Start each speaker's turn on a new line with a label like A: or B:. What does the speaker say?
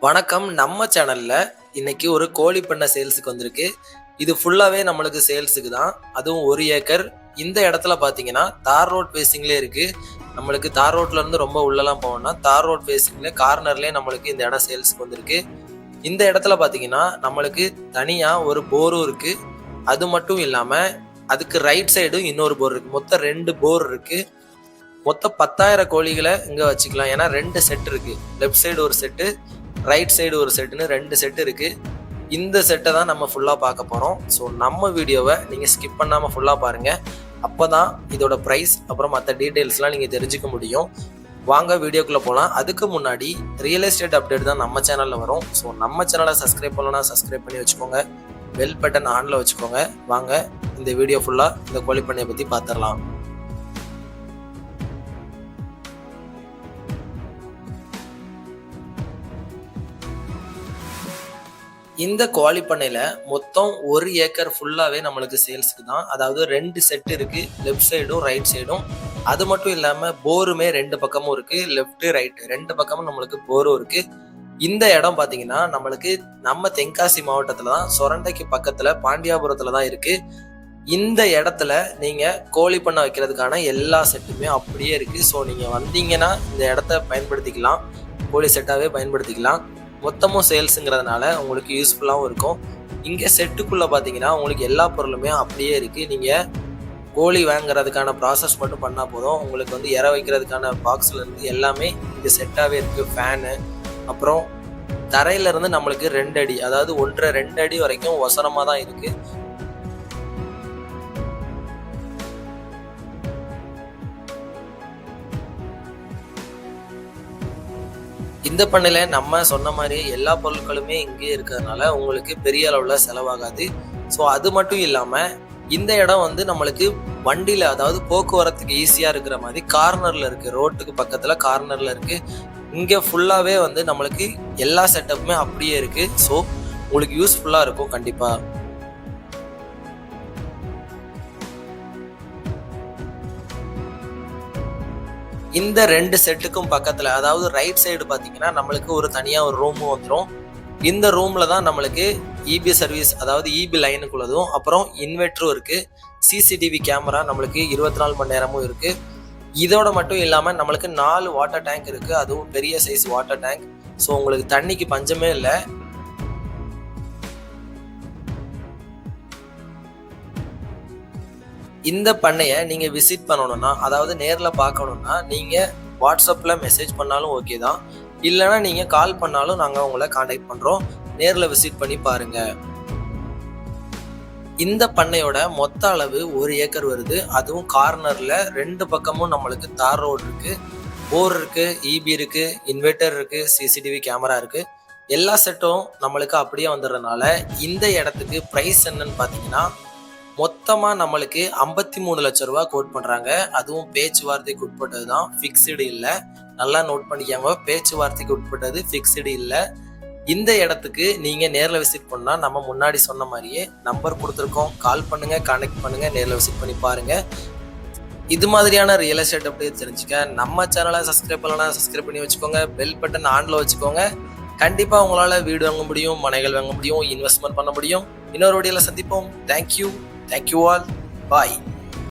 A: வணக்கம். நம்ம சேனல்ல இன்னைக்கு ஒரு கோழி பண்ணை சேல்ஸுக்கு வந்திருக்கு. இது ஃபுல்லாவே நம்மளுக்கு சேல்ஸுக்கு தான். அதுவும் ஒரு ஏக்கர். இந்த இடத்துல பாத்தீங்கன்னா தார் ரோட் பேசிங்லேயே இருக்கு. நம்மளுக்கு தார் ரோட்ல இருந்து ரொம்ப உள்ளலாம் போகணும்னா தார் ரோட் பேசிங்ல கார்னர்லேயே நம்மளுக்கு இந்த இடம் சேல்ஸுக்கு வந்திருக்கு. இந்த இடத்துல பாத்தீங்கன்னா நம்மளுக்கு தனியா ஒரு போரும் இருக்கு. அது மட்டும் இல்லாம அதுக்கு ரைட் சைடும் இன்னொரு போர் இருக்கு. மொத்தம் ரெண்டு போர் இருக்கு. மொத்தம் பத்தாயிரம் கோழிகளை இங்க வச்சுக்கலாம். ஏன்னா ரெண்டு செட் இருக்கு. லெஃப்ட் சைடு ஒரு செட்டு ரைட் சைடு ஒரு செட்டுன்னு ரெண்டு செட்டு இருக்குது இந்த செட்டை தான் நம்ம ஃபுல்லாக பார்க்க போகிறோம் ஸோ நம்ம வீடியோவை நீங்கள் ஸ்கிப் பண்ணாமல் ஃபுல்லாக பாருங்கள் அப்போ தான் இதோட ப்ரைஸ் அப்புறம் மற்ற டீட்டெயில்ஸ்லாம் நீங்கள் தெரிஞ்சுக்க முடியும். வாங்க வீடியோக்குள்ளே போகலாம் அதுக்கு முன்னாடி ரியல் எஸ்டேட் அப்டேட் தான் நம்ம சேனலில் வரும். ஸோ நம்ம சேனலை சப்ஸ்கிரைப் பண்ணலன்னா சப்ஸ்கிரைப் பண்ணி வச்சுக்கோங்க. பெல் பட்டன் ஆனில் வச்சுக்கோங்க. வாங்க இந்த வீடியோ ஃபுல்லாக இந்த கோழிப்பண்ணையை பற்றி பார்த்துடலாம். இந்த கோழி பண்ணையில மொத்தம் ஒரு ஏக்கர் ஃபுல்லாவே நம்மளுக்கு சேல்ஸுக்கு தான். அதாவது ரெண்டு செட் இருக்கு லெஃப்ட் சைடும் ரைட் சைடும் அது மட்டும் இல்லாம போருமே ரெண்டு பக்கமும் இருக்கு லெஃப்ட் ரைட் ரெண்டு பக்கமும் நம்மளுக்கு போரும் இருக்கு. இந்த இடம் பாத்தீங்கன்னா நம்மளுக்கு நம்ம தென்காசி மாவட்டத்துல தான் சொரண்டைக்கு பக்கத்துல பாண்டியாபுரத்துல தான் இருக்கு. இந்த இடத்துல நீங்க கோழி பண்ண வைக்கிறதுக்கான எல்லா செட்டுமே அப்படியே இருக்கு. ஸோ நீங்க வந்தீங்கன்னா இந்த இடத்த பயன்படுத்திக்கலாம். கோழி செட்டாவே பயன்படுத்திக்கலாம். மொத்தமும் சேல்ஸுங்கிறதுனால உங்களுக்கு யூஸ்ஃபுல்லாகவும் இருக்கும். இங்கே செட்டுக்குள்ளே பார்த்தீங்கன்னா உங்களுக்கு எல்லா பொருளுமே அப்படியே இருக்குது நீங்கள் கோழி வாங்குறதுக்கான ப்ராசஸ் மட்டும் பண்ணால் போதும். உங்களுக்கு வந்து இற வைக்கிறதுக்கான பாக்ஸ்லேருந்து எல்லாமே இங்கே செட்டாகவே இருக்குது ஃபேனு அப்புறம் தரையிலேருந்து நம்மளுக்கு ரெண்டு அடி அதாவது ஒன்றரை ரெண்டு அடி வரைக்கும் ஒசரமாக தான் இருக்குது இந்த பண்ணையில் நம்ம சொன்ன மாதிரி எல்லா பொருட்களுமே இங்கே இருக்கிறதுனால உங்களுக்கு பெரிய அளவில் செலவாகாது. ஸோ அது மட்டும் இல்லாமல் இந்த இடம் வந்து நம்மளுக்கு வண்டியில் அதாவது போக்குவரத்துக்கு ஈஸியாக இருக்கிற மாதிரி கார்னரில் இருக்குது ரோட்டுக்கு பக்கத்தில் கார்னரில் இருக்குது இங்கே ஃபுல்லாகவே வந்து நம்மளுக்கு எல்லா செட்டப்புமே அப்படியே இருக்குது ஸோ உங்களுக்கு யூஸ்ஃபுல்லாக இருக்கும் கண்டிப்பாக இந்த ரெண்டு செட்டுக்கும் பக்கத்தில் அதாவது ரைட் சைடு பார்த்தீங்கன்னா நம்மளுக்கு ஒரு தனியாக ஒரு ரூமும் வந்துடும் இந்த ரூமில் தான் நம்மளுக்கு இபி சர்வீஸ் அதாவது இபி லைனுக்குள்ளதும் அப்புறம் இன்வெர்ட்ரும் இருக்குது சிசிடிவி கேமரா நம்மளுக்கு இருபத்தி நாலு மணி நேரமும் இருக்குது இதோட மட்டும் இல்லாமல் நம்மளுக்கு நாலு வாட்டர் டேங்க் இருக்குது அதுவும் பெரிய சைஸ் வாட்டர் டேங்க் ஸோ உங்களுக்கு தண்ணிக்கு பஞ்சமே இல்லை. இந்த பண்ணையை நீங்கள் விசிட் பண்ணணும்னா அதாவது நேரில் பார்க்கணுன்னா நீங்கள் வாட்ஸ்அப்பில் மெசேஜ் பண்ணாலும் ஓகே தான். இல்லைனா நீங்கள் கால் பண்ணாலும் நாங்கள் உங்களை காண்டாக்ட் பண்ணுறோம் நேரில் விசிட் பண்ணி பாருங்கள் இந்த பண்ணையோட மொத்த அளவு ஒரு ஏக்கர் வருது. அதுவும் கார்னரில் ரெண்டு பக்கமும் நம்மளுக்கு தார் ரோடு இருக்குது போர் இருக்குது இபி இருக்குது இன்வெர்ட்டர் இருக்குது சிசிடிவி கேமரா இருக்குது எல்லா செட்டும் நம்மளுக்கு அப்படியே வந்துடுறதுனால இந்த இடத்துக்கு ப்ரைஸ் என்னன்னு பார்த்தீங்கன்னா மொத்தமாக நம்மளுக்கு ஐம்பத்தி மூணு லட்ச ரூபா கோட் பண்ணுறாங்க அதுவும் பேச்சுவார்த்தைக்கு உட்பட்டது தான் ஃபிக்ஸ்டு இல்லை. நல்லா நோட் பண்ணிக்காங்க பேச்சுவார்த்தைக்கு உட்பட்டது ஃபிக்ஸ்டு இல்லை. இந்த இடத்துக்கு நீங்கள் நேரில் விசிட் பண்ணால் நம்ம முன்னாடி சொன்ன மாதிரியே நம்பர் கொடுத்துருக்கோம். கால் பண்ணுங்கள் கனெக்ட் பண்ணுங்கள் நேரில் விசிட் பண்ணி பாருங்கள் இது மாதிரியான ரியல் எஸ்டேட் அப்படியே தெரிஞ்சுக்க நம்ம சேனலை சப்ஸ்கிரைப் பண்ணலாம் சப்ஸ்கிரைப் பண்ணி வச்சுக்கோங்க. பெல் பட்டன் ஆனில் வச்சுக்கோங்க. கண்டிப்பாக உங்களால் வீடு வாங்க முடியும் மனைகள் வாங்க முடியும் இன்வெஸ்ட்மெண்ட் பண்ண முடியும். இன்னொரு வீடியோவில் சந்திப்போம். Thank you Thank you all. Bye.